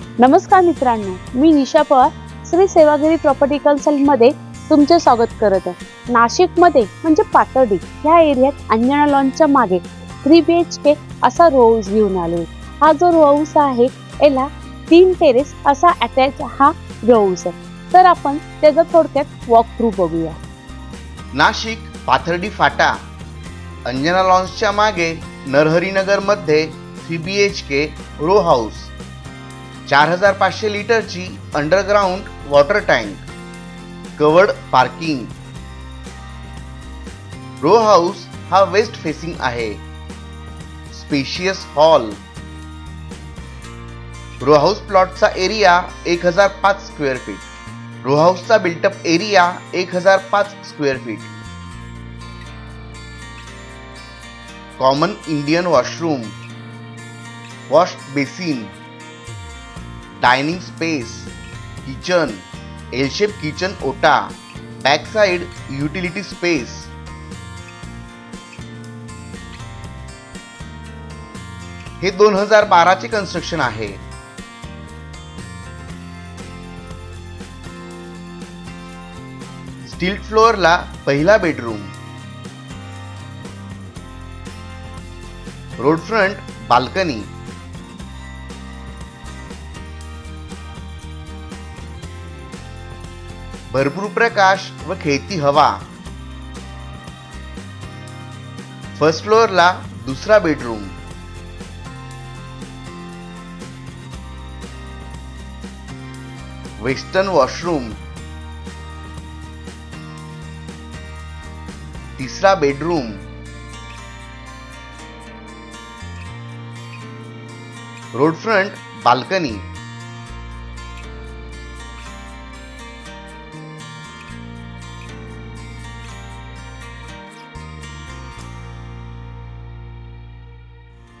नमस्कार मित्रांनो मी निशा पवार श्री सेवागिरी प्रॉपर्टी कन्सल्टमध्ये तुमचे स्वागत करत आहे. नाशिकमध्ये म्हणजे पातर्डी ह्या एरियात अंजना लॉनच्या मागे थ्री बी एच के असा रो हाऊस घेऊन आलो हा जो रो हाऊस आहे याला तीन टेरेस असा अटॅच हा रो हाऊस आहे. तर आपण त्याचा थोडक्यात वॉक थ्रू बघूया. नाशिक पाथर्डी फाटा अंजना लॉन्सच्या मागे नरहरीनगरमध्ये three B H K row house चार हजार पाचशे लिटरची underground water tank covered parking. Row house हा वेस्ट फेसिंग आहे. Spacious hall. रो हाऊस प्लॉटचा एरिया एक हजार पाच स्क्वेअर फीट. रो हाऊसचा बिल्टअप एरिया एक हजार पाच square feet. Common Indian washroom. Wash basin. Dining space kitchen L shape kitchen ओटा बॅकसाईड युटिलिटी स्पेस. हे दोन हजार बाराचे कन्स्ट्रक्शन आहे. स्टील फ्लोअरला पहिला बेडरूम. Road front balcony. भरपूर प्रकाश व खेळती हवा. फर्स्ट फ्लोअरला दुसरा बेडरूम वेस्टर्न वॉशरूम तिसरा bedroom road front balcony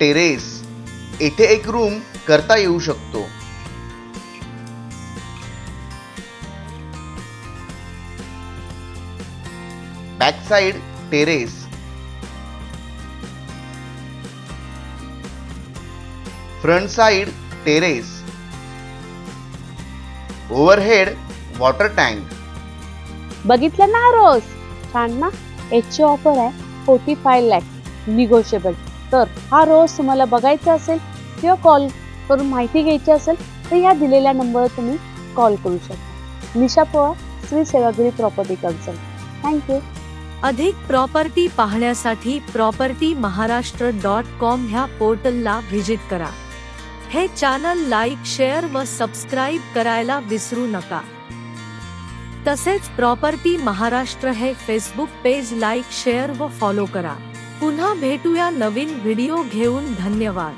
terrace. येथे एक रूम करता येऊ शकतो. Backside terrace front side terrace overhead water tank बघितलं ना रोज? छान ना? याची ऑफर आहे. फोर्टी फाय लॅक निगोशिएबल तर हा रोज तुम्हाला बघायचा असेल किंवा कॉल करून माहिती घ्यायची असेल तर या दिलेल्या नंबरवर तुम्ही कॉल करू शकता. Nisha Pawar Shri Sevagiri property consult. Thank you अधिक प्रॉपर्टी पाहण्यासाठी प्रॉपर्टी महाराष्ट्र डॉट कॉम ह्या पोर्टलला व्हिजिट करा. हे चॅनल लाईक शेअर व सबस्क्राईब करायला विसरू नका. तसेच प्रॉपर्टी महाराष्ट्र हे फेसबुक पेज लाईक शेअर व फॉलो करा. पुन्हा भेटूया नवीन व्हिडिओ घेऊन. धन्यवाद.